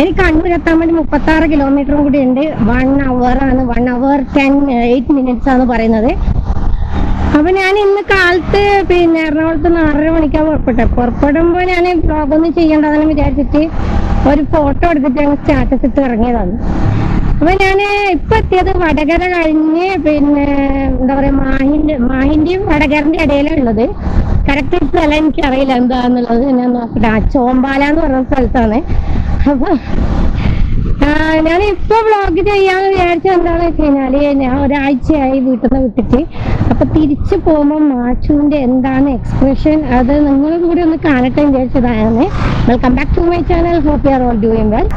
എനിക്ക് കണ്ണൂർ എത്താൻ വേണ്ടി മുപ്പത്തി ആറ് കിലോമീറ്ററും കൂടി ഉണ്ട്. വൺ അവർ ആണ്. One hour ten eight minutes ആണ് പറയുന്നത്. അപ്പൊ ഞാൻ ഇന്ന് കാലത്ത് പിന്നെ എറണാകുളത്ത് ആറര മണിക്കാണ് പുറപ്പെട്ടത് പുറപ്പെടുമ്പോ ഞാൻ ബ്ലോഗ് ഒന്നും ചെയ്യണ്ടെന്ന് വിചാരിച്ചിട്ട് ഒരു ഫോട്ടോ എടുത്തിട്ട് ഞങ്ങൾ സ്റ്റാറ്റസ് ഇട്ട് ഇറങ്ങിയതാണ്. അപ്പൊ ഞാൻ ഇപ്പൊ എത്തിയത് വടകര കഴിഞ്ഞ് പിന്നെ എന്താ പറയാ മാഹിന്റെ മാഹിന്റെയും വടകരന്റെ ഉള്ളത്. കറക്റ്റ് സ്ഥലം എനിക്ക് അറിയില്ല എന്താന്നുള്ളത്. ഞാൻ നോക്കട്ടെ. ചോമ്പാല എന്ന് പറഞ്ഞ സ്ഥലത്താണ്. ഞാൻ ഇപ്പൊ വ്ളോഗ് ചെയ്യാന്ന് വിചാരിച്ച എന്താന്ന് വെച്ച് കഴിഞ്ഞാൽ ഞാൻ ഒരാഴ്ചയായി വീട്ടിൽ നിന്ന് വിട്ടിട്ട്. അപ്പൊ തിരിച്ചു പോകുമ്പോ മാച്ചുവിന്റെ എന്താണ് എക്സ്പ്രഷൻ അത് നിങ്ങളും കൂടി ഒന്ന് കാണട്ടെ വിചാരിച്ചതാണ് welcome back to my channel hope are all doing well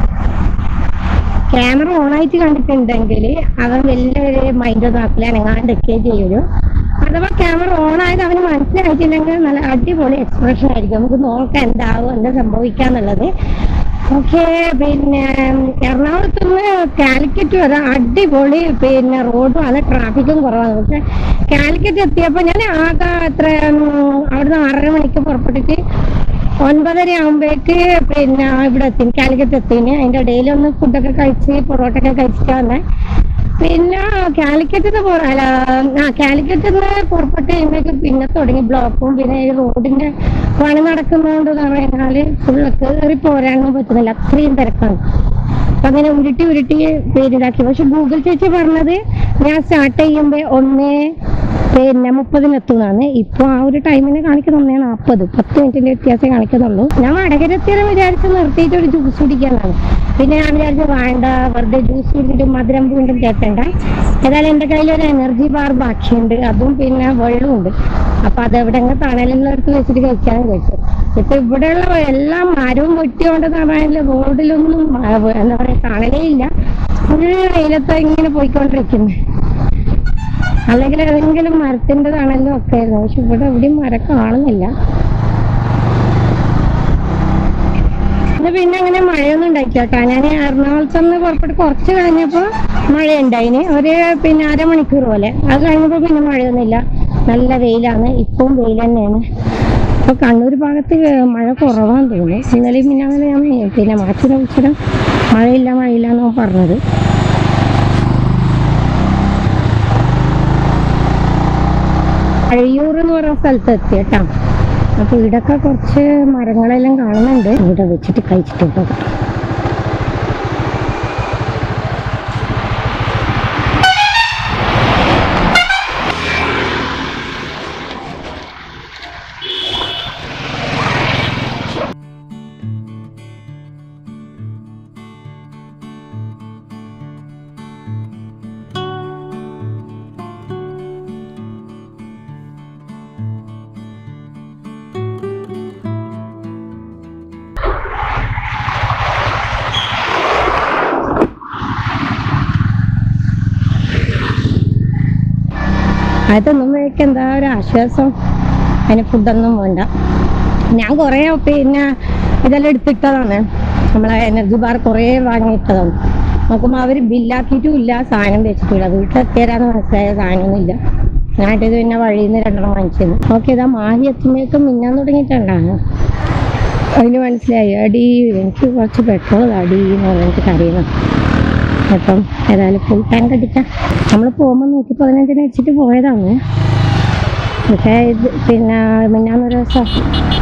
camera on ആയിട്ട് കണ്ടിട്ടുണ്ടെങ്കിൽ അവൻ വലിയൊരു മൈൻഡ് ആക്കില്ല അനങ്ങാണ്ടൊക്കെ ചെയ്യൊരു അഥവാ ക്യാമറ ഓൺ ആയത് അവന് മനസ്സിലായിട്ടില്ലെങ്കിൽ നല്ല അടിപൊളി എക്സ്പ്രഷൻ ആയിരിക്കും. നമുക്ക് നോക്കാം എന്താവും എന്താ സംഭവിക്കാന്നുള്ളത്. ഓക്കെ പിന്നെ എറണാകുളത്ത് നിന്ന് കാലിക്കറ്റ് വരെ അടിപൊളി പിന്നെ റോഡും അല്ല ട്രാഫിക്കും കുറവാണ് പക്ഷെ കാലിക്കറ്റ് എത്തിയപ്പോൾ ഞാൻ ആകെ അത്ര അവിടുന്ന് ആറര മണിക്ക് പുറപ്പെട്ടിട്ട് ഒൻപതര ആകുമ്പോഴേക്ക് പിന്നെ ഇവിടെ എത്തി കാലിക്കറ്റ് എത്തിന്. അതിന്റെ ഇടയിൽ ഒന്ന് ഫുഡൊക്കെ കഴിച്ച് പൊറോട്ട ഒക്കെ കഴിച്ചിട്ട് വന്നേ. പിന്നെ കാലിക്കറ്റ് അല്ല ആ കാലിക്കറ്റ് പുറപ്പെട്ട് കഴിയുമ്പോഴേക്ക് പിന്നെ തുടങ്ങി. ബ്ലോക്കും പിന്നെ ഈ റോഡിന്റെ പണി നടക്കുന്നതുകൊണ്ട് പറഞ്ഞാൽ ഫുള്ള് കയറി പോരാനും പറ്റുന്നില്ല. അത്രയും തിരക്കാണ്. അങ്ങനെ ഉരുട്ടി ഉരുട്ടി പേരിതാക്കി പക്ഷെ ഗൂഗിൾ ചേച്ചി പറഞ്ഞത് ഞാൻ സ്റ്റാർട്ട് ചെയ്യുമ്പോ ഒന്ന് പിന്നെ മുപ്പതിനെത്തുന്നതാണ് ഇപ്പൊ ആ ഒരു ടൈമിനെ കാണിക്കുന്ന ഒന്നേ നാൽപ്പത് പത്ത് മിനിറ്റിന്റെ വ്യത്യാസം കാണിക്കുന്നുള്ളൂ ഞാൻ വടകരത്തിയാലും വിചാരിച്ച് നിർത്തിയിട്ട് ഒരു ജ്യൂസ് കുടിക്കാനാണ്. പിന്നെ ഞാൻ വിചാരിച്ചു വേണ്ട വെറുതെ ജ്യൂസ് കുടിച്ചിട്ട് മധുരം വീണ്ടും കേട്ടണ്ട ഏതായാലും എന്റെ കയ്യിൽ ഒരു എനർജി ബാർ ബാക്കിയുണ്ട്. അതും പിന്നെ വെള്ളമുണ്ട് അപ്പൊ അത് എവിടെയെങ്കിലും എടുത്ത് വെച്ചിട്ട് കഴിക്കാൻ കഴിച്ചു ഇപ്പൊ ഇവിടെയുള്ള എല്ലാ മരവും പറഞ്ഞാൽ റോഡിലൊന്നും എന്താ പറയാ തണലേ ഇല്ല. ഫുൾ വെയിലത്ത് ഇങ്ങനെ പോയിക്കൊണ്ടിരിക്കുന്നു. അല്ലെങ്കിൽ ഏതെങ്കിലും മരത്തിന്റെതാണല്ലോ ഒക്കെ ആയിരുന്നു പക്ഷെ ഇവിടെ എവിടെയും മരം കാണുന്നില്ല. പിന്നെ അങ്ങനെ മഴയൊന്നും ഉണ്ടായില്ല കേട്ടോ. ഞാൻ എറണാകുളത്ത് നിന്ന് പുറപ്പെട്ട് കുറച്ച് കഴിഞ്ഞപ്പോ മഴ ഉണ്ടായിന് ഒരു പിന്നെ അരമണിക്കൂർ പോലെ. അത് കഴിഞ്ഞപ്പോ പിന്നെ മഴയൊന്നുമില്ല. നല്ല വെയിലാണ്. ഇപ്പം വെയിൽ തന്നെയാണ്. ഇപ്പൊ കണ്ണൂർ ഭാഗത്ത് മഴ കുറവാന്ന് തോന്നുന്നു. ഇന്നലെയും പിന്നെ അങ്ങനെ ഞാൻ പിന്നെ മാറ്റി വിളിച്ചിട്ട് മഴയില്ല മഴയില്ല എന്നാണ് പറഞ്ഞത്. കഴിയൂർ എന്ന് പറയുന്ന സ്ഥലത്ത് എത്തി അപ്പൊ ഇവിടൊക്കെ കുറച്ച് മരങ്ങളെല്ലാം കാണുന്നുണ്ട്. ഇവിടെ വെച്ചിട്ട് കഴിച്ചിട്ട് പോകാം. അതൊന്നും കഴിക്കാൻ എന്താ ഒരു ആശ്വാസം. അതിന് ഫുഡൊന്നും വേണ്ട. ഞാൻ കുറേ പിന്നെ ഇതെല്ലാം എടുത്തിട്ടതാണ്. നമ്മളെ എനർജി ബാർ കുറേ വാങ്ങിയിട്ടതാണ്. നോക്കുമ്പോൾ അവർ ബില്ലാക്കിയിട്ടും ഇല്ല സാധനം വെച്ചിട്ടില്ല വീട്ടിലെത്തിയരാന്ന് മനസ്സിലായ സാധനമൊന്നും ഇല്ല. ഞാനിത് പിന്നെ വഴിയിൽ നിന്ന് രണ്ടെണ്ണം വാങ്ങിച്ചത് ഓക്കെ ഇതാ മാഹി എത്തുമ്പോഴേക്കും മിന്നാൻ തുടങ്ങിയിട്ടുണ്ടാണ് അതിന് മനസ്സിലായി അടി എനിക്ക് കുറച്ച് പെട്രോൾ അടി എന്ന് പറഞ്ഞിട്ട് കരയുന്നു. അപ്പം ഏതായാലും ഫുൾ ടാങ്ക് അടിക്കാം. നമ്മൾ പോകുമ്പോൾ നൂറ്റി പതിനഞ്ചിന് വെച്ചിട്ട് പോയതാണ്. പക്ഷേ ഇത് പിന്നെ മിന്നാന്നൊരു ദിവസം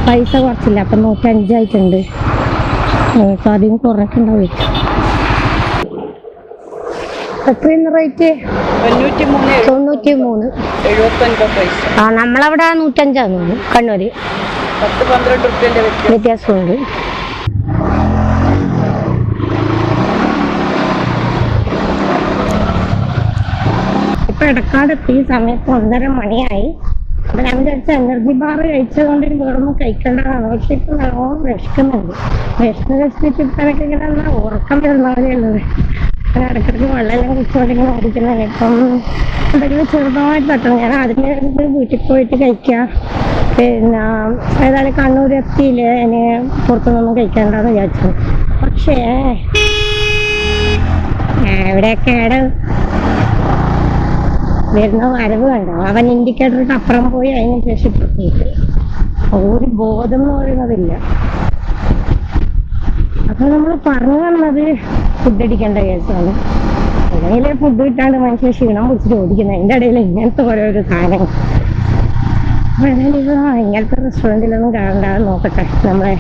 പൈസ കുറച്ചില്ല അപ്പം നൂറ്റി അഞ്ചായിട്ടുണ്ട് അപ്പോൾ അധികം കുറക്കുണ്ടാവും എത്രയാണ് റേറ്റ് തൊണ്ണൂറ്റി മൂന്ന് ആ നമ്മളവിടെ നൂറ്റഞ്ചാന്ന് കണ്ണൂര്. വ്യത്യാസമുണ്ട്. ഇപ്പൊ ഇടക്കാടെത്തി സമയത്ത് ഒന്നര മണിയായി. അപ്പൊ ഞാൻ വിചാരിച്ച എനർജി ബാർ കഴിച്ചതുകൊണ്ട് ഇനി വേറൊന്നും കഴിക്കേണ്ടതാണ്. പക്ഷെ ഇപ്പൊ നല്ലോണം വിശക്കുന്നുണ്ട്. വിശന്ന് വിശന്നിട്ട് എനിക്ക് ഇങ്ങനെ എന്താ ഉറക്കം വരുന്ന ഉള്ളത് ഞാൻ ഇടയ്ക്കിടയ്ക്ക് വെള്ളമെല്ലാം കുടിച്ചുകൊണ്ടിങ്ങനെ ഓടിക്കുന്നതാണ്. ഇപ്പം എന്തെങ്കിലും ചെറുതായിട്ട് തട്ടണം ഞാൻ വേണ്ടി വീട്ടിൽ പോയിട്ട് കഴിക്കാം. പിന്നെ ഏതായാലും കണ്ണൂർ എത്തിയില്ലേ? ഇനി പുറത്തുനിന്നൊന്നും കഴിക്കേണ്ടെന്ന് വിചാരിച്ചു. പക്ഷേ എവിടെയൊക്കെയാണ് വരുന്ന വരവ് കണ്ടോ? അവൻ ഇൻഡിക്കേറ്ററിന് അപ്പുറം പോയി അതിന് ശേഷം ഒരു ബോധം എന്ന് പറയുന്നതില്ല. അപ്പൊ നമ്മൾ പറഞ്ഞു തന്നത് ഫുഡ് അടിക്കേണ്ട കേസാണ്. അല്ലെങ്കിൽ ഫുഡ് കിട്ടാണ്ട് മനുഷ്യ ക്ഷീണം പിടിച്ചിട്ട് ഓടിക്കുന്നത്. എന്റെ ഇടയിൽ ഇങ്ങനത്തെ ഓരോരോ സാധനങ്ങൾ. അപ്പൊ ആ ഇങ്ങനത്തെ റെസ്റ്റോറന്റിലൊന്നും കാണണ്ടാന്ന് നോക്കട്ടെ. നമ്മളെ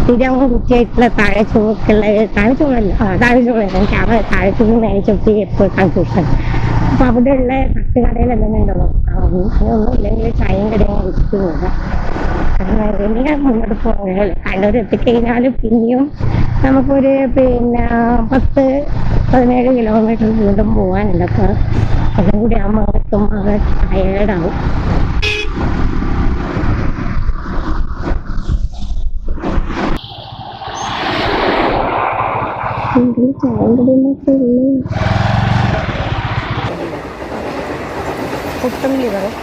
സ്ഥിരം കുറ്റിയായിട്ടുള്ള താഴെ ചുവക്കുള്ള താഴെ ചുവല്ല താഴെ ചുവല്ല എനിക്ക് താഴെ ചുവ നേരെ ചുവത്തി എപ്പോഴും കൺഫ്യൂഷൻ അപ്പൊ അവിടെയുള്ള തട്ടുകടയിൽ എന്തെങ്കിലും ഉണ്ടോ? അങ്ങനെയൊന്നും ഇല്ലെങ്കിൽ ചായയും കടയും പോകാം അങ്ങനെ മുന്നോട്ട് പോകുന്നത് കണ്ണൂർ എത്തിക്കഴിഞ്ഞാൽ പിന്നെയും നമുക്കൊരു പിന്നെ പത്ത് പതിനേഴ് കിലോമീറ്റർ വീണ്ടും പോകാനുണ്ട് അപ്പോൾ അതും കൂടി ആ എത്തുമ്പോൾ അത് ടയേർഡാവും പുട്ടും ലിവറും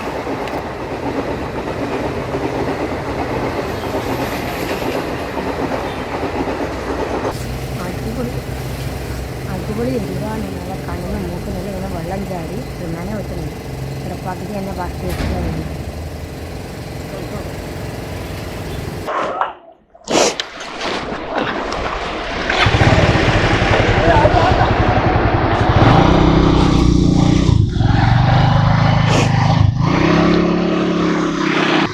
അടിപൊളി. അടിപൊളി എരിവാണ് നല്ല കണ്ണിന് മൂക്ക് നല്ല വെള്ളം ചാടി തിന്നാനേ പറ്റുന്നുണ്ട് ഇവിടെ പകുതി തന്നെ ബാക്കി വെച്ചിട്ടുണ്ട്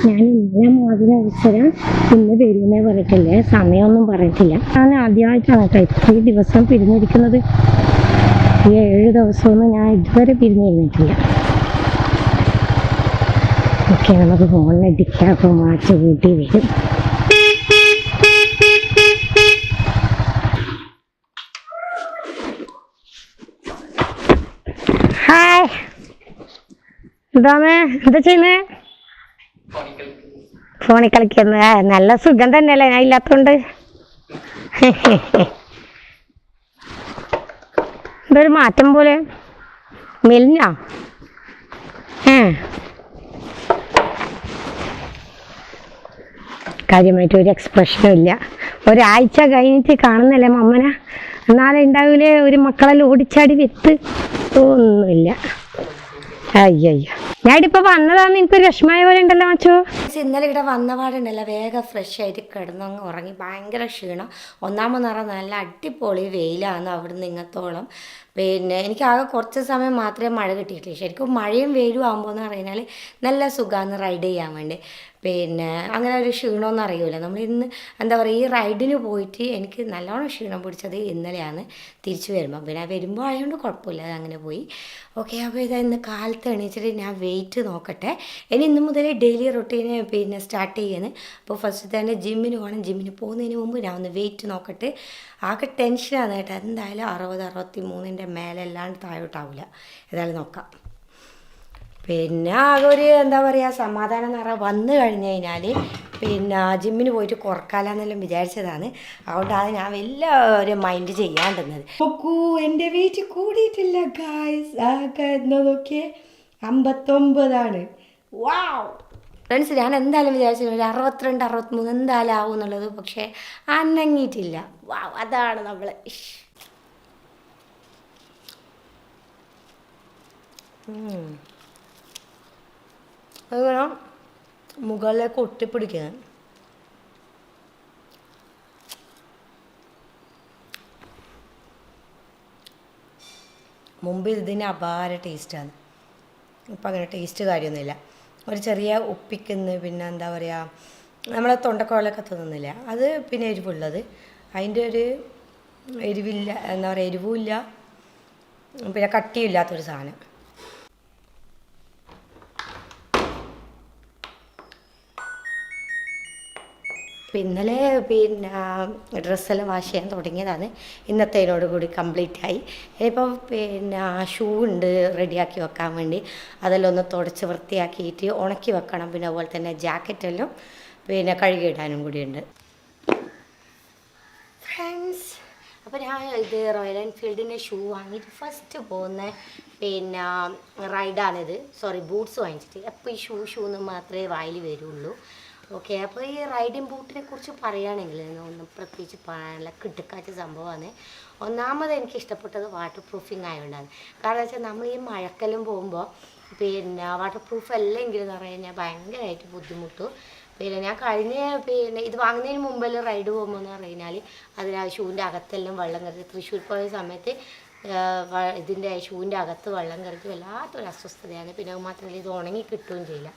ഞാൻ ഇന്നലെ വിളിച്ചത് ഇന്ന് വരുന്നേ പറഞ്ഞിട്ടില്ലേ? സമയമൊന്നും പറഞ്ഞിട്ടില്ല. ഞാൻ ആദ്യമായിട്ടാണ് കേട്ടോ ഇത്രയും ദിവസം പിരിഞ്ഞിരിക്കുന്നത്. ഈ ഏഴ് ദിവസമൊന്നും ഞാൻ ഇതുവരെ പിരിഞ്ഞിരുന്നിട്ടില്ല. ഓക്കെ നമുക്ക് ഫോണിലടിക്കാം അപ്പോൾ മാച്ച് കൂട്ടി വരും. ഹായ് എന്താ ചെയ്യുന്നേ? ഫോണിൽ കളിക്കുന്നു നല്ല സുഖം തന്നെയല്ലേ? ഞാൻ ഇല്ലാത്തോണ്ട്. ഇതൊരു മാറ്റം പോലെ. മെലിഞ്ഞ? കാര്യമായിട്ട് ഒരു എക്സ്പ്രഷനും ഇല്ല. ഒരാഴ്ച കഴിഞ്ഞിട്ട് കാണുന്നല്ലേ മമ്മന? എന്നാലേ ഉണ്ടാവില്ലേ ഒരു മക്കളെല്ലാം ഓടിച്ചാടി വിത്ത്. ഒന്നുമില്ല. ഞാനിപ്പോ വന്നതാന്ന് എനിക്കൊരു വിഷമായ പോലെ ഉണ്ടല്ലോ മച്ചോ. ഇന്നലെ ഇവിടെ വന്നപാടുണ്ടല്ലോ വേഗം ഫ്രഷ് ആയിട്ട് കിടന്നങ്ങ് ഉറങ്ങി. ഭയങ്കര ക്ഷീണം. ഒന്നാമത് നിറ നല്ല അടിപൊളി വെയിലാണ് അവിടുന്ന് ഇങ്ങത്തോളം. പിന്നെ എനിക്ക് ആകെ കുറച്ച് സമയം മാത്രമേ മഴ കിട്ടിയിട്ടുള്ളൂ. ശരിക്കും മഴയും വെയിലും ആകുമ്പോൾ എന്ന് പറഞ്ഞാൽ നല്ല സുഖമാണ് റൈഡ് ചെയ്യാൻ വേണ്ടി. പിന്നെ അങ്ങനെ ഒരു ക്ഷീണമൊന്നും അറിയില്ല നമ്മൾ ഇന്ന് എന്താ പറയുക ഈ റൈഡിന് പോയിട്ട് എനിക്ക് നല്ലോണം ക്ഷീണം പിടിച്ചത് ഇന്നലെയാണ് തിരിച്ചു വരുമ്പോൾ പിന്നെ വരുമ്പോൾ ആയതുകൊണ്ട് കുഴപ്പമില്ല അത് അങ്ങനെ പോയി. ഓക്കെ അപ്പോൾ ഇതാ ഇന്ന് കാലത്ത് എണീച്ചിട്ട് ഞാൻ വെയിറ്റ് നോക്കട്ടെ. ഇനി ഇന്ന് മുതൽ ഡെയിലി റൊട്ടീന് പിന്നെ സ്റ്റാർട്ട് ചെയ്യുന്നത് അപ്പോൾ ഫസ്റ്റ് തന്നെ ജിമ്മിന് പോകണം ജിമ്മിന് പോകുന്നതിന് മുമ്പ് ഞാൻ ഒന്ന് വെയിറ്റ് നോക്കട്ടെ. ആകെ ടെൻഷനാണ് കേട്ടോ. എന്തായാലും അറുപത് അറുപത്തി മൂന്നിന്റെ മേലെ അല്ലാണ്ട് താഴോട്ടാവില്ല ഏതായാലും നോക്കാം. പിന്നെ ആകെ ഒരു എന്താ പറയുക സമാധാനം എന്ന് പറഞ്ഞാൽ വന്നു കഴിഞ്ഞ് കഴിഞ്ഞാൽ പിന്നെ ജിമ്മിന് പോയിട്ട് കുറക്കാലെന്നെല്ലാം വിചാരിച്ചതാണ്. അതുകൊണ്ടാണ് ഞാൻ വലിയ ഒരു മൈൻഡ് ചെയ്യാണ്ടിരുന്നത് നോക്കൂ എന്റെ വീട്ടിൽ കൂടിയിട്ടില്ല ഗായ്സ് ആകെ നോക്കിയേ അമ്പത്തൊമ്പതാണ്. വാവ് ഫ്രണ്ട്സ് ഞാൻ എന്തായാലും വിചാരിച്ചു ഒരു അറുപത്തിരണ്ട് അറുപത്തിമൂന്ന് എന്തായാലും ആവും എന്നുള്ളത് പക്ഷേ അനങ്ങിയിട്ടില്ല. വാവ് അതാണ് നമ്മൾ അതുപോലെ മുകളിലേക്ക് ഒട്ടിപ്പിടിക്കാൻ മുമ്പ് ഇതിന് അപാര ടേസ്റ്റാണ് ഇപ്പം അങ്ങനെ ടേസ്റ്റ് കാര്യമൊന്നുമില്ല. ഒരു ചെറിയ ഉപ്പിക്കുന്ന പിന്നെ എന്താ പറയുക നമ്മളെ തൊണ്ടക്കുഴലൊക്കെ തിന്നുന്നില്ല അത് പിന്നെ എരിവുള്ളത്. അതിന്റെ ഒരു എരിവില്ല എന്താ പറയുക എരിവുമില്ല. പിന്നെ കട്ടിയില്ലാത്തൊരു സാധനം. ഇപ്പം ഇന്നലെ പിന്നെ ഡ്രസ്സെല്ലാം വാഷ് ചെയ്യാൻ തുടങ്ങിയതാണ്. ഇന്നത്തേനോട് കൂടി കംപ്ലീറ്റ് ആയി. ഇപ്പം പിന്നെ ഷൂ ഉണ്ട് റെഡിയാക്കി വെക്കാൻ വേണ്ടി. അതെല്ലാം ഒന്ന് തുടച്ച് വൃത്തിയാക്കിയിട്ട് ഉണക്കി വെക്കണം. പിന്നെ അതുപോലെ തന്നെ ജാക്കറ്റെല്ലാം പിന്നെ കഴുകിയിടാനും കൂടിയുണ്ട്. ഫ്രണ്ട്സ് അപ്പോൾ ഞാൻ ഇത് റോയൽ എൻഫീൽഡിന്റെ ഷൂ വാങ്ങിയിട്ട് ഫസ്റ്റ് പോകുന്ന പിന്നെ റൈഡാണിത് സോറി ബൂട്ട്സ് വാങ്ങിച്ചിട്ട്. അപ്പോൾ ഈ ഷൂ ഷൂ എന്ന് മാത്രമേ വായിൽ വരുള്ളൂ. ഓക്കെ അപ്പോൾ ഈ റൈഡിംഗ് ബൂട്ടിനെ കുറിച്ച് പറയുകയാണെങ്കിൽ ഒന്നും പ്രത്യേകിച്ച് പറയാനുള്ള കിടക്കാച്ച സംഭവമാണ് ഒന്നാമത് എനിക്ക് ഇഷ്ടപ്പെട്ടത് വാട്ടർ പ്രൂഫിങ് ആയതുകൊണ്ടാണ് കാരണം വെച്ചാൽ നമ്മൾ ഈ മഴക്കലും പോകുമ്പോൾ പിന്നെ വാട്ടർ പ്രൂഫ് അല്ലെങ്കിൽ എന്ന് പറഞ്ഞു കഴിഞ്ഞാൽ ഭയങ്കരമായിട്ട് ബുദ്ധിമുട്ടും. പിന്നെ ഞാൻ കഴിഞ്ഞ പിന്നെ ഇത് വാങ്ങുന്നതിന് മുമ്പെല്ലാം റൈഡ് പോകുമ്പോൾ എന്ന് പറഞ്ഞു കഴിഞ്ഞാൽ അതിന് ഷൂവിന്റെ അകത്തെല്ലാം വെള്ളം കയറി തൃശ്ശൂർ പോയ സമയത്ത് ഇതിന്റെ ഷൂവിന്റെ അകത്ത് വെള്ളം കയറിയിട്ട് വല്ലാത്തൊരു അസ്വസ്ഥതയാണ്. പിന്നെ മാത്രമല്ല ഇത് ഉണങ്ങി കിട്ടുകയും ചെയ്യില്ല.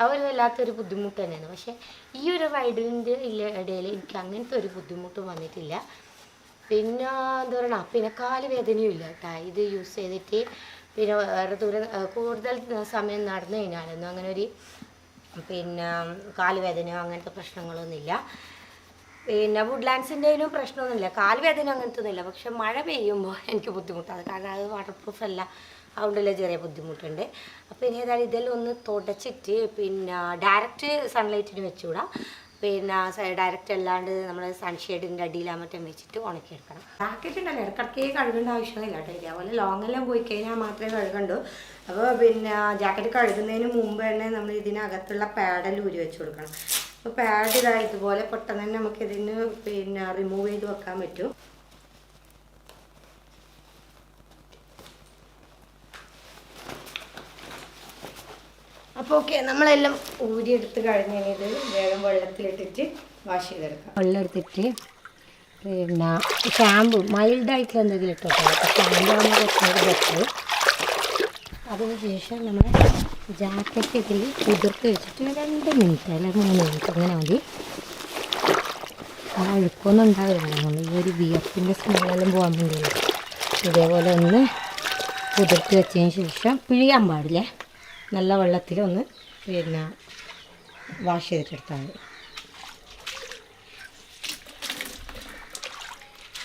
ആ ഒരു വല്ലാത്തൊരു ബുദ്ധിമുട്ട് തന്നെയാണ് പക്ഷേ ഈ ഒരു റൈഡിന്റെ ഇടയിൽ എനിക്ക് അങ്ങനത്തെ ഒരു ബുദ്ധിമുട്ടും വന്നിട്ടില്ല. പിന്നെ എന്താ പറയണ പിന്നെ കാൽ വേദനയും ഇല്ല കേട്ടോ. ഇത് യൂസ് ചെയ്തിട്ട് പിന്നെ വേറെ ദൂരം കൂടുതൽ സമയം നടന്നു കഴിഞ്ഞാലൊന്നും അങ്ങനെ ഒരു പിന്നെ കാലുവേദനയോ അങ്ങനത്തെ പ്രശ്നങ്ങളൊന്നുമില്ല. പിന്നെ വുഡ്ലാൻഡ്സിന്റെതിനും പ്രശ്നമൊന്നുമില്ല. കാലുവേദന അങ്ങനത്തെ ഒന്നുമില്ല പക്ഷെ മഴ പെയ്യുമ്പോൾ എനിക്ക് ബുദ്ധിമുട്ടാണ്. കാരണം അത് വാട്ടർ പ്രൂഫ് അല്ല. അതുകൊണ്ടല്ലേ ചെറിയ ബുദ്ധിമുട്ടുണ്ട്. അപ്പോൾ ഇനി ഏതായാലും ഇതെല്ലാം ഒന്ന് തുടച്ചിട്ട് പിന്നെ ഡയറക്റ്റ് സൺലൈറ്റിന് വെച്ചുകൂടാ. പിന്നെ ഡയറക്റ്റ് അല്ലാണ്ട് നമ്മൾ സൺഷെയ്ഡിന്റെ അടിയിലാ മറ്റും വെച്ചിട്ട് ഉണക്കിയെടുക്കണം. ജാക്കറ്റ് ഉണ്ടല്ലോ ഇടയ്ക്കിടയ്ക്ക് കഴുകേണ്ട ആവശ്യമൊന്നുമില്ല കേട്ടോ. ഇതേപോലെ ലോങ് എല്ലാം പോയി കഴിഞ്ഞാൽ മാത്രമേ കഴുകണ്ടൂ. അപ്പോൾ പിന്നെ ജാക്കറ്റ് കഴുകുന്നതിന് മുമ്പ് തന്നെ നമ്മൾ ഇതിനകത്തുള്ള പാഡെല്ലാം ഊരി വെച്ച് കൊടുക്കണം. അപ്പോൾ പാഡ് ഇതായതുപോലെ പെട്ടെന്ന് തന്നെ നമുക്കിതിന് പിന്നെ റിമൂവ് ചെയ്ത് വെക്കാൻ പറ്റും. അപ്പോൾ ഓക്കെ നമ്മളെല്ലാം ഊരിയെടുത്ത് കഴിഞ്ഞാൽ ഇത് വേഗം വെള്ളത്തിലിട്ടിട്ട് വാഷ് ചെയ്തെടുക്കാം. വെള്ളമെടുത്തിട്ട് പിന്നെ ഷാമ്പു മൈൽഡായിട്ടുള്ള എന്തെങ്കിലും ഇട്ടോട്ടെ ഷാമ്പു ആണ് കുറച്ചുകൂടി ബെറ്റർ അതിനുശേഷം നമ്മൾ ജാക്കറ്റ് ഇതിൽ കുതിർത്ത് വെച്ചിട്ട് രണ്ട് മിനിറ്റ് അല്ലെങ്കിൽ മൂന്ന് മിനിറ്റ് അങ്ങനെ മതി. ആ അഴുക്കൊന്നും ഉണ്ടാവില്ല. നമ്മൾ ഈ ഒരു വിയർപ്പിന്റെ സ്മെല്ലെല്ലാം പോകാൻ വേണ്ടിയല്ലോ. ഇതേപോലെ ഒന്ന് കുതിർത്ത് വെച്ചതിന് ശേഷം പിഴിയാൻ പാടില്ലേ? നല്ല വെള്ളത്തിൽ ഒന്ന് പിന്നെ വാഷ് ചെയ്തിട്ടെടുത്താൽ മതി.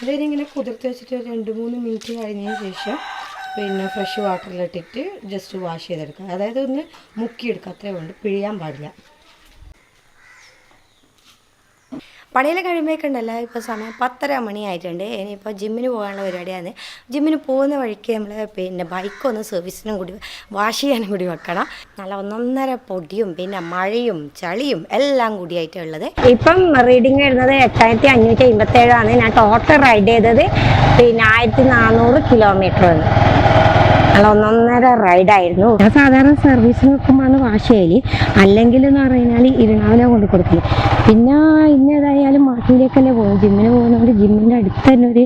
അതിനിങ്ങനെ കുതിർത്ത് വെച്ചിട്ട് രണ്ട് മൂന്ന് മിനിറ്റ് കഴിഞ്ഞതിന് ശേഷം പിന്നെ ഫ്രഷ് വാട്ടറിലിട്ടിട്ട് ജസ്റ്റ് വാഷ് ചെയ്തെടുക്കുക. അതായത് ഒന്ന് മുക്കിയെടുക്കുക. അത്രേ ഉണ്ട് പിഴിയാൻ പാടില്ല. പണിയെല്ലാം കഴിയുമ്പോഴേക്കുണ്ടല്ലോ ഇപ്പോൾ സമയം പത്തര മണിയായിട്ടുണ്ട്. ഇനിയിപ്പോൾ ജിമ്മിന് പോകാനുള്ള പരിപാടിയാണ്. ജിമ്മിന് പോകുന്ന വഴിക്ക് നമ്മൾ പിന്നെ ബൈക്കൊന്ന് സർവീസിനും കൂടി വാഷ് ചെയ്യാനും കൂടി വെക്കണം. നല്ല ഒന്നൊന്നര പൊടിയും പിന്നെ മഴയും ചളിയും എല്ലാം കൂടിയായിട്ട് ഉള്ളത്. ഇപ്പം റീഡിങ് വരുന്നത് എട്ടായിരത്തി അഞ്ഞൂറ്റി അമ്പത്തേഴാണ് ഞാൻ ടോട്ടൽ റൈഡ് ചെയ്തത് പിന്നെ ആയിരത്തി നാനൂറ് കിലോമീറ്റർ നല്ല ഒന്നൊന്നര റൈഡായിരുന്നു. ഞാൻ സാധാരണ സർവീസ് നോക്കുമ്പോഴാണ് വാഷ് ചെയ്യൽ അല്ലെങ്കിൽ എന്ന് പറഞ്ഞാൽ ഇരുണാവിലെ കൊണ്ട് കൊടുക്കൽ. പിന്നെ ഇന്ന് ഏതായാലും മാട്ടിലേക്കല്ലേ പോകും ജിമ്മിന് പോകുന്നതുകൊണ്ട് ജിമ്മിന്റെ അടുത്ത് തന്നെ ഒരു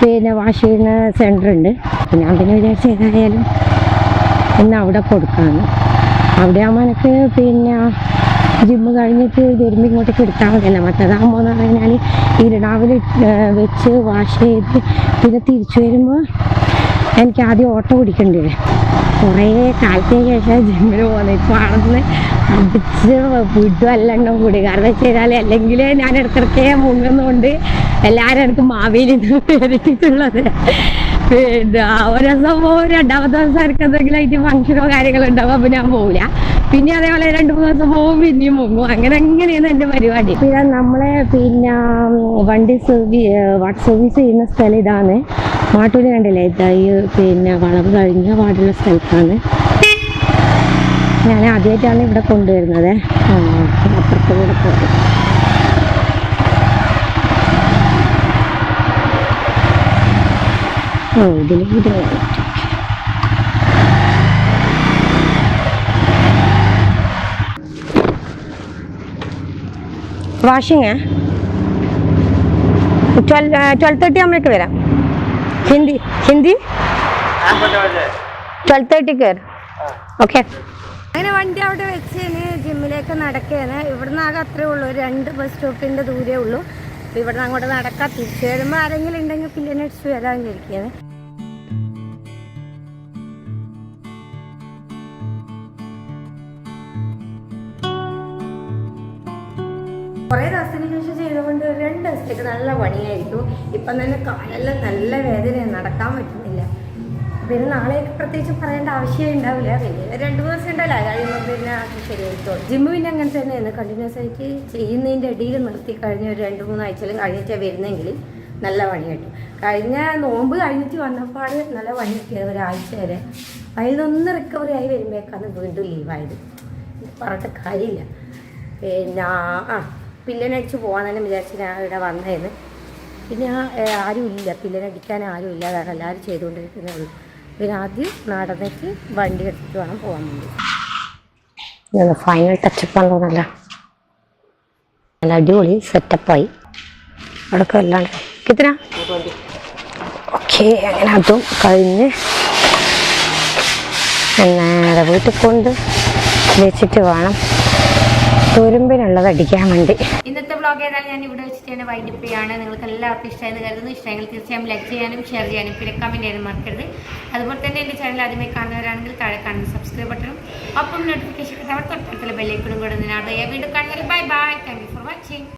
പിന്നെ വാഷ് ചെയ്യുന്ന സെന്റർ ഉണ്ട്. പിന്നെ വിചാരിച്ച ഏതായാലും ഇന്ന് അവിടെ കൊടുക്കാമെന്ന് അവിടെ ആകുമ്പോൾ എനിക്ക് പിന്നെ ജിമ്മ് കഴിഞ്ഞിട്ട് വരുമ്പോൾ ഇങ്ങോട്ടേക്ക് എടുത്താൽ മതിയല്ല. മറ്റേതാകുമ്പോൾ എന്ന് പറഞ്ഞാൽ ഇരുണാവിൽ വെച്ച് വാഷ് ചെയ്ത് പിന്നെ തിരിച്ചു വരുമ്പോൾ എനിക്ക് ആദ്യം ഓട്ടോ പിടിക്കേണ്ടി കുറേ കാലത്തിന് ശേഷം ജിമ്മിൽ പോകുന്നത് ഇപ്പോൾ ആണെന്ന് അടിച്ച് വിടുവല്ലെണ്ണം കൂടി. കാരണം വെച്ച് കഴിഞ്ഞാൽ അല്ലെങ്കിൽ ഞാൻ ഇടയ്ക്കിടയ്ക്ക് മുങ്ങുന്നതുകൊണ്ട് എല്ലാവരും എനിക്ക് മാവേലി പേരിട്ടിട്ടുള്ളത്. പിന്നെ ഒരു ദിവസം രണ്ടാമത്തെ ദിവസം എനിക്ക് എന്തെങ്കിലും ആയിട്ട് ഫംഗ്ഷനോ കാര്യങ്ങളോ ഉണ്ടാവും അപ്പോൾ ഞാൻ പോവില്ല. പിന്നെ അതേപോലെ രണ്ട് മൂന്ന് ദിവസം പോകും പിന്നെയും മുങ്ങും. അങ്ങനെ അങ്ങനെയാണ് എന്റെ പരിപാടി? പിന്നെ നമ്മളെ പിന്നെ വണ്ടി സർവീ വാട്ട് സർവീസ് ചെയ്യുന്ന സ്ഥലം ഇതാണ്. മാട്ടൂര് കണ്ടില്ലേ? ഇതായി പിന്നെ വളവ് കഴിഞ്ഞ പാടുള്ള സ്ഥലത്താണ്. ഞാൻ ആദ്യമായിട്ടാണ് ഇവിടെ കൊണ്ടുവരുന്നത്. അപ്പുറത്ത് കൂടെ പോകും ഓ ഇതിൽ ഇത് വാഷിങ് ട്വൽവ് ട്വൽവ് തേർട്ടി ആകുമ്പോഴേക്ക് വരാം. ഹിന്ദി ഹിന്ദി? ട്വൽവ് തേർട്ടിക്ക് വരാം ഓക്കെ അങ്ങനെ വണ്ടി അവിടെ വെച്ച് ജിമ്മിലേക്ക് നടക്കുകയാണ് ഇവിടുന്ന് ആകെ അത്രേ ഉള്ളൂ. രണ്ട് ബസ് സ്റ്റോപ്പിന്റെ ദൂരേ ഉള്ളൂ. അപ്പോൾ ഇവിടുന്ന് അങ്ങോട്ട് നടക്കാം. തിരിച്ചു വരുമ്പോൾ ആരെങ്കിലും ഉണ്ടെങ്കിൽ പിന്നെ അടിച്ചു വരാമെന്ന് വിചാരിക്കുകയാണ്. കുറേ ദിവസത്തിന് ശേഷം ചെയ്തുകൊണ്ട് രണ്ട് ദിവസത്തേക്ക് നല്ല പണിയായിരിക്കും. ഇപ്പം തന്നെ കാലെല്ലാം നല്ല വേദന നടക്കാൻ പറ്റുന്നില്ല. പിന്നെ നാളെയൊക്കെ പ്രത്യേകിച്ച് പറയേണ്ട ആവശ്യമേ ഉണ്ടാവില്ല. പിന്നെ രണ്ട് ദിവസം ഉണ്ടല്ലോ കഴിയുമ്പോൾ പിന്നെ അത് ശരിയായിക്കോളും. ജിമ്മ് പിന്നെ അങ്ങനെ തന്നെയാണ്. കണ്ടിന്യൂസ് ആയിട്ട് ചെയ്യുന്നതിന്റെ ഇടയിൽ നിർത്തി കഴിഞ്ഞ ഒരു രണ്ട് മൂന്ന് ആഴ്ചയിലും കഴിഞ്ഞിട്ടാണ് വരുന്നെങ്കിൽ നല്ല പണി കിട്ടും. കഴിഞ്ഞ നോമ്പ് കഴിഞ്ഞിട്ട് വന്നപ്പാട് നല്ല പണി കിട്ടിയത് ഒരാഴ്ച വരെ. അതിലൊന്ന് റിക്കവറി ആയി വരുമ്പോഴേക്കാണ് വീണ്ടും ലീവായത് പറഞ്ഞിട്ട് കാര്യമില്ല. പിന്നെ ആ പില്ലനടിച്ച് പോകാൻ തന്നെ വിചാരിച്ച് ഞാൻ ഇവിടെ വന്നതെന്ന് പിന്നെ ആരും ഇല്ല പില്ലനടിക്കാൻ ആരും ഇല്ല അതാണ് എല്ലാവരും ചെയ്തുകൊണ്ടിരിക്കുന്നേ ഉള്ളൂ. പിന്നെ ആദ്യം നടന്നിട്ട് വണ്ടി എടുത്തിട്ട് വേണം പോകാൻ വേണ്ടി. ഫൈനൽ ടച്ചപ്പ് ആണെന്നല്ല നല്ല അടിപൊളി സെറ്റപ്പായി അവിടെയൊക്കെ അല്ലാണ്ട് കിത്തന? ഓക്കെ അങ്ങനെ അതും കഴിഞ്ഞ് നേരെ വീട്ടിൽ കൊണ്ട് വെച്ചിട്ട് വേണം തുരുമ്പിനുള്ളത് അടിക്കാൻ വേണ്ടി. ഇന്നത്തെ ബ്ലോഗ് ഏതായാലും ഞാൻ ഇവിടെ വെച്ചിട്ട് തന്നെ വൈൻഡപ്പ് നിങ്ങൾക്ക് എല്ലാവർക്കും ഇഷ്ടമായെന്ന് കരുതുന്നു. ഇഷ്ടമെങ്കിൽ തീർച്ചയായും ലൈക്ക് ചെയ്യാനും ഷെയർ ചെയ്യാനും പിന്നെ കമന്റ് ചെയ്യാനും മറക്കരുത്. അതുപോലെ തന്നെ എന്റെ ചാനൽ ആദ്യമായി കാണുന്നവരാണെങ്കിൽ താഴെ കാണുന്ന സബ്സ്ക്രൈബ് ബട്ടണും അപ്പം നോട്ടിഫിക്കേഷൻ തൊട്ടടുത്തുള്ള ബെല്ലേക്കൂടും കൂടെ നിന്നാണ് വീണ്ടും കാണുന്നത് bye bye thank you for watching